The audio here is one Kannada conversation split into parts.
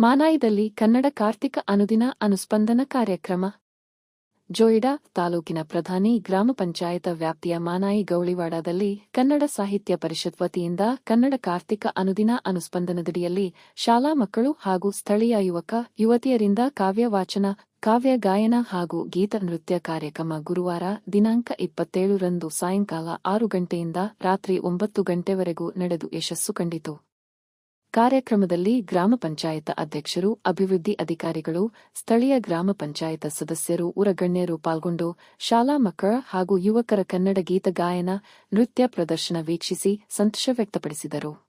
ಮಾನಾಯಿದಲ್ಲಿ ಕನ್ನಡ ಕಾರ್ತಿಕ ಅನುದಿನ ಅನುಸ್ಪಂದನ ಕಾರ್ಯಕ್ರಮ. ಜೋಯಿಡಾ ತಾಲೂಕಿನ ಪ್ರಧಾನಿ ಗ್ರಾಮ ಪಂಚಾಯತ ವ್ಯಾಪ್ತಿಯ ಮಾನಾಯಿ ಗೌಳಿವಾಡದಲ್ಲಿ ಕನ್ನಡ ಸಾಹಿತ್ಯ ಪರಿಷತ್ ವತಿಯಿಂದ ಕನ್ನಡ ಕಾರ್ತಿಕ ಅನುದಿನ ಅನುಸ್ಪಂದನದಡಿಯಲ್ಲಿ ಶಾಲಾ ಮಕ್ಕಳು ಹಾಗೂ ಸ್ಥಳೀಯ ಯುವಕ, ಯುವತಿಯರಿಂದ ಕಾವ್ಯ ವಾಚನ ಕಾವ್ಯ ಗಾಯನ ಹಾಗೂ ಗೀತ ನೃತ್ಯ ಕಾರ್ಯಕ್ರಮ ಗುರುವಾರ ದಿನಾಂಕ ಇಪ್ಪತ್ತೇಳರಂದು ಸಾಯಂಕಾಲ ಆರು ಗಂಟೆಯಿಂದ ರಾತ್ರಿ ಒಂಬತ್ತು ಗಂಟೆವರೆಗೂ ನಡೆದು ಯಶಸ್ಸು ಕಂಡಿತು. ಕಾರ್ಯಕ್ರಮದಲ್ಲಿ ಗ್ರಾಮ ಪಂಚಾಯತ ಅಧ್ಯಕ್ಷರು, ಅಭಿವೃದ್ಧಿ ಅಧಿಕಾರಿಗಳು, ಸ್ಥಳೀಯ ಗ್ರಾಮ ಪಂಚಾಯತ ಸದಸ್ಯರು ಉರಗಣ್ಯರು ಪಾಲ್ಗೊಂಡು ಶಾಲಾ ಮಕ್ಕಳ ಹಾಗೂ ಯುವಕರ ಕನ್ನಡ ಗೀತ ಗಾಯನ, ನೃತ್ಯ ಪ್ರದರ್ಶನ ವೀಕ್ಷಿಸಿ ಸಂತೋಷ ವ್ಯಕ್ತಪಡಿಸಿದರು.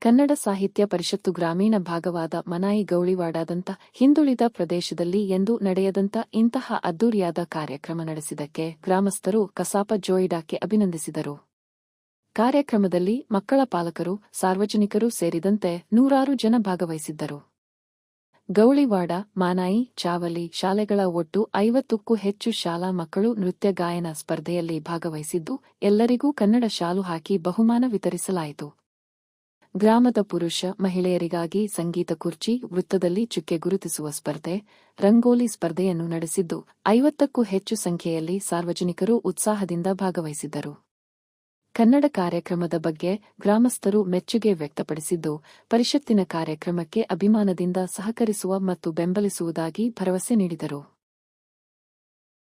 ಕನ್ನಡ ಸಾಹಿತ್ಯ ಪರಿಷತ್ತು ಗ್ರಾಮೀಣ ಭಾಗವಾದ ಮನಾಯಿ ಗೌಳಿವಾಡಾದಂಥ ಹಿಂದುಳಿದ ಪ್ರದೇಶದಲ್ಲಿ ಎಂದು ನಡೆಯದಂತ ಇಂತಹ ಅದ್ದೂರಿಯಾದ ಕಾರ್ಯಕ್ರಮ ನಡೆಸಿದಕ್ಕೆ ಗ್ರಾಮಸ್ಥರು ಕಸಾಪ ಜೋಯಿಡಾಕ್ಕೆ ಅಭಿನಂದಿಸಿದರು. ಕಾರ್ಯಕ್ರಮದಲ್ಲಿ ಮಕ್ಕಳ ಪಾಲಕರು, ಸಾರ್ವಜನಿಕರು ಸೇರಿದಂತೆ ನೂರಾರು ಜನ ಭಾಗವಹಿಸಿದ್ದರು. ಗೌಳಿವಾಡ, ಮಾನಾಯಿ, ಚಾವಲಿ ಶಾಲೆಗಳ ಒಟ್ಟು ಐವತ್ತಕ್ಕೂ ಹೆಚ್ಚು ಶಾಲಾ ಮಕ್ಕಳು ನೃತ್ಯ ಗಾಯನ ಸ್ಪರ್ಧೆಯಲ್ಲಿ ಭಾಗವಹಿಸಿದ್ದು, ಎಲ್ಲರಿಗೂ ಕನ್ನಡ ಶಾಲು ಹಾಕಿ ಬಹುಮಾನ ವಿತರಿಸಲಾಯಿತು. ಗ್ರಾಮದ ಪುರುಷ ಮಹಿಳೆಯರಿಗಾಗಿ ಸಂಗೀತ ಕುರ್ಚಿ, ವೃತ್ತದಲ್ಲಿ ಚುಕ್ಕೆ ಗುರುತಿಸುವ ಸ್ಪರ್ಧೆ, ರಂಗೋಲಿ ಸ್ಪರ್ಧೆಯನ್ನು ನಡೆಸಿದ್ದು, ಐವತ್ತಕ್ಕೂ ಹೆಚ್ಚು ಸಂಖ್ಯೆಯಲ್ಲಿ ಸಾರ್ವಜನಿಕರು ಉತ್ಸಾಹದಿಂದ ಭಾಗವಹಿಸಿದ್ದರು. ಕನ್ನಡ ಕಾರ್ಯಕ್ರಮದ ಬಗ್ಗೆ ಗ್ರಾಮಸ್ಥರು ಮೆಚ್ಚುಗೆ ವ್ಯಕ್ತಪಡಿಸಿದ್ದು ಪರಿಷತ್ತಿನ ಕಾರ್ಯಕ್ರಮಕ್ಕೆ ಅಭಿಮಾನದಿಂದ ಸಹಕರಿಸುವ ಮತ್ತು ಬೆಂಬಲಿಸುವುದಾಗಿ ಭರವಸೆ ನೀಡಿದರು.